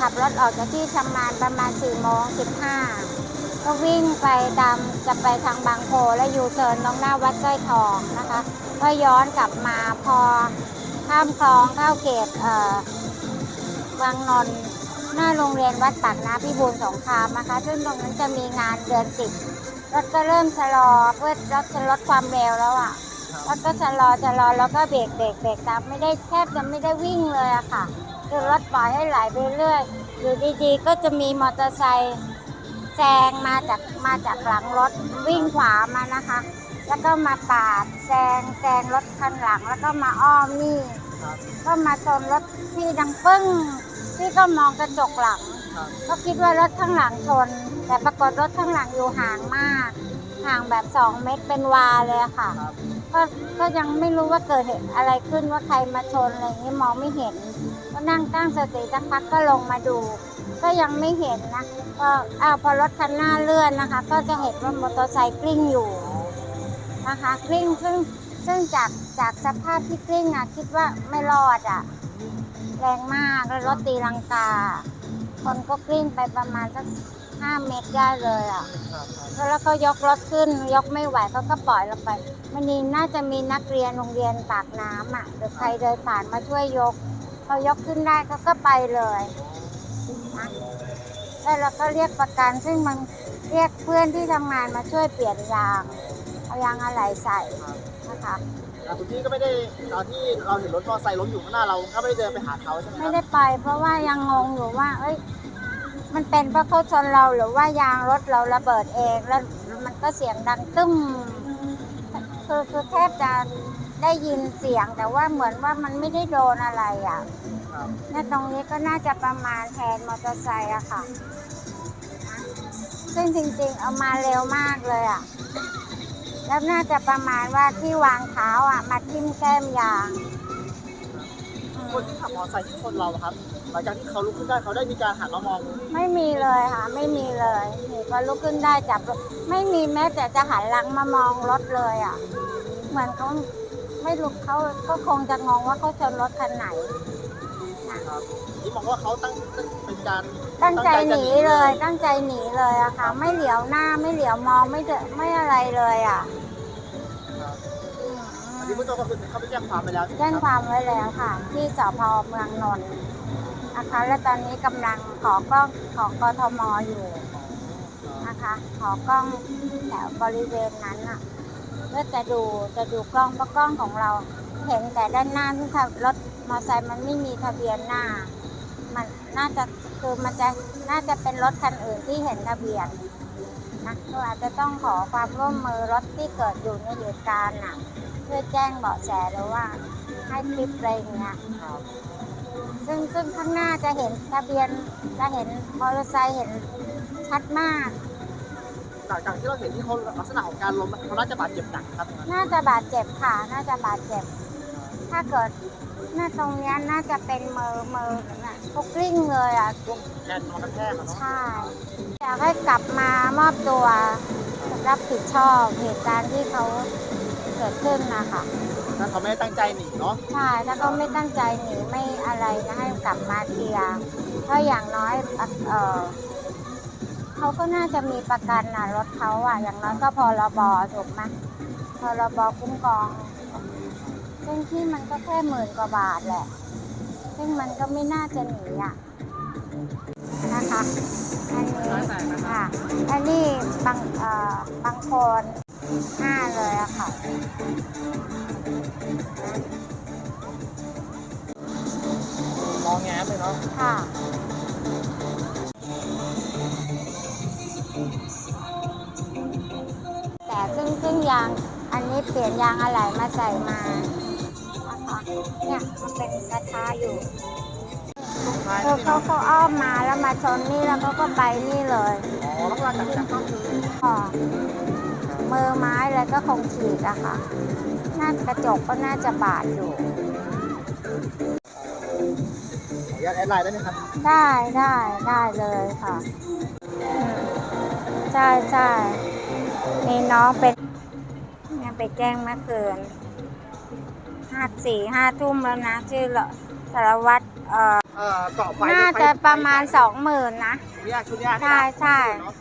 ขับรถออกจากที่ทำงานประมาณ4โมง15 ก็วิ่งไปตามจะไปทางบางโพและยูเทิร์นตรงหน้าวัดสร้อยทองนะคะ ก็ย้อนกลับมาพอข้ามคลองเข้าเขตเอ่อวังนนท์หน้าโรงเรียนวัดปากน้ำพิบูลสงครามนะคะ ซึ่งตรงนั้นจะมีงานเดือนสิบรถก็เริ่มชะลอเพื่อรถจะลดความเร็วแล้วอะรถก็ชะลอชะลอแล้วก็เบรกเบรกเบรกตามไม่ได้แทบจะไม่ได้วิ่งเลยอะค่ะ คือรถปล่อยให้ไหลไปเรื่อยอยู่ดีๆ ก็จะมีมอเตอร์ไซค์แซงมาจากมาจากหลังรถวิ่งขวามานะคะ แล้วก็มาปาดแซงแซงรถข้างหลัง แล้วก็มาอ้อมนี่ ก็มาชนรถที่ดังปึ้งพี่ก็มองกระจกหลัง ก็คิดว่ารถข้างหลังชน แต่ปรากฏรถข้างหลังอยู่ห่างมาก ห่างแบบสองเมตรเป็นวาเลยค่ะก็ก็ยังไม่รู้ว่าเกิดเหตุอะไรขึ้นว่าใครมาชนอะไรอย่างนี้มองไม่เห็น ก็นั่งตั้งสติสักพักก็ลงมาดู ก็ยังไม่เห็นนะก็อ้าวพอรถคันหน้าเลื่อนนะคะ ก็จะเห็นว่ามอเตอร์ไซค์กลิ้งอยู่นะคะกลิ้งซึ่งซึ่งจากจากสภาพที่กลิ้งอะคิดว่าไม่รอดอะแรงมากแล้วรถตีลังกา คนก็กลิ้งไปประมาณสักห้าเมตรได้เลยอะแล้วก็ยกรถขึ้นยกไม่ไหวเขาก็ปล่อยลงไป มันนี่น่าจะมีนักเรียนโรงเรียนปากน้ำอะหรือใครเดินผ่านมาช่วยยก เขายกขึ้นได้เขาก็ไปเลยนะแล้วเราก็เรียกประกันซึ่งมันเรียกเพื่อนที่ทำงานมาช่วยเปลี่ยนยางเอายางอะไหล่ใส่นะคะอะคุณพี่ก็ไม่ได้ตอนที่เราเห็นรถมอเตอร์ไซค์ล้มอยู่ข้างหน้าเราก็ไม่ได้เดินไปหาเขาใช่ไหมคไม่รับได้ไป เพราะว่ายังงงอยู่ว่า เอ้ย มันเป็นเพราะเขาชนเราหรือว่ายางรถเราระเบิดเองแล้วมันก็เสียงดังตึ้มคือคือแทบจะ ได้ยินเสียงแต่ว่าเหมือนว่ามันไม่ได้โดนอะไรอะครับเนี่ยตรงนี้ก็น่าจะประมาณแทนมอเตอร์ไซค์อะค่ะนะซึ่งจริงๆ เอามาเร็วมากเลยอะแล้วน่าจะประมาณว่าที่วางเท้าอะมาทิ่มแก้มยางอืมคนที่ขับมอเตอร์ไซค์ที่ชนเราอะครับ หลังจากที่เขาลุกขึ้นได้เขาได้มีการหันมามองไม่มีเลยค่ะ ไม่มีเลยนี่ก็ลุกขึ้นได้จับรถไม่มีแม้แต่จะหันหลังมามองรถเลยอะ เหมือนเขา ไม่รู้เขาก็คงจะงงว่าเขาชนรถคันไหน ครับที่มองว่าเขาตั้งตั้งเป็นการตั้งใจตั้งใจหจะนีหนีเลย ตั้งใจหนีเลยอะค่ะ ไม่เหลียวหน้าไม่เหลียวมองไม่เดนไม่อะไรเลยอะครับอืมอันนี้เมื่อต้นก็คือเขาไปแจ้งความไปแล้วใช่ไหมแจ้งครับความไว้แล้วค่ะ ที่สพเมืองนนท์นะคะ และตอนนี้กำลังขอกล้องของกทมอยู่นะคะ ขอกล้องแถวบริเวณนั้นอะ เพื่อจะดูจะดูกล้องเพราะกล้องของเรา เห็นแต่ด้านหน้าที่ขับรถมอเตอร์ไซค์มันไม่มีทะเบียนหน้า มันน่าจะคือมันจะน่าจะเป็นรถคันอื่นที่เห็นทะเบียนนะก็อาจจะต้องขอความร่วมมือรถที่เกิดอยู่ในเหตุการณ์น่ะ เพื่อแจ้งเบาะแสหรือว่าให้คลิปอะไรอย่างเงี้ยซึ่งซึ่งข้างหน้าจะเห็นทะเบียนจะเห็นมอเตอร์ไซค์เห็นชัดมาก จากจากที่เราเห็นที่เขาลักษณะของการล้มเขาน่าจะบาดเจ็บหนักครับน่าจะบาดเจ็บค่ะ น่าจะบาดเจ็บ ถ้าเกิดหน้าตรงเนี้ยน่าจะเป็นมือมือน่ะเขากลิ้งเลยอะช่วงแขนนอนกระแทกอะเนาะใช่ อยากให้กลับมามอบตัวรับผิดชอบเหตุการณ์ที่เขาเกิดขึ้นนะคะถ้าเขาไม่ได้ตั้งใจหนีเนาะใช่ถ้าเขาไม่ตั้งใจหนีไม่อะไรนะให้กลับมาเคลียร์เพราะอย่างน้อยเออ เขาก็น่าจะมีประกันนะรถเขาอะ อย่างน้อยก็พรบถูกไหมพรบคุ้มครองซึ่งที่มันก็แค่หมื่นกว่าบาทแหละ ซึ่งมันก็ไม่น่าจะหนีอะนะคะอันนี้ร้อยแปดนะครับค่ะอันนี้บางเอ่อบางคนห้าเลยอะค่ะมองแง้มเลยเนาะค่ะ อันนี้เปลี่ยนยางอะไหล่มาใส่มานะคะเนี่ยมันเป็นกระทะอยู่ตรงท้ายคือนี่เขาเนาะเขาอ้อมมาแล้วมาชนนี่แล้วเขาก็ไปนี่เลยอ๋อแล้วเวลาจับจับก็คืออ๋อมือไม้อะไรก็คงฉีกอะค่ะ น่ากระจกก็น่าจะบาดอยู่ ขออนุญาตแอดไลน์ได้ไหมครับ ได้ได้ได้เลยค่ะอืมใช่ใช่มีน้องเป็นเนี่ย ไปแจ้งเมื่อคืนห้าสี่ห้าทุ่มแล้วนะ ชื่อละสารวัตรเอ่อเอ่อเกาะไฟน่าไฟจะประมาณไฟสองหมื่นนะ เนี่ยชุดเนี้ยใช่ใช่เนาะ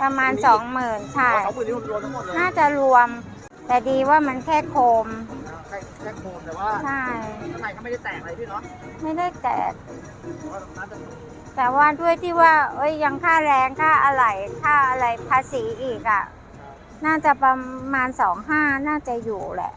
ประมาณสองหมื่นใช่ สองหมื่นนี่รวมๆทั้งหมดเลยน่าจะรวม แต่ดีว่ามันแค่โคม แค่แค่โคมแต่ว่าใช่ ข้างในก็ไม่ได้แตกอะไรพี่เนาะไม่ได้แตก แต่ว่าน่าจะแต่ว่าด้วยที่ว่า เอ้ยยังค่าแรงค่าอะไรค่าอะไรภาษีอีกอะ่ะ น่าจะประมาณสองห้าน่าจะอยู่แหละ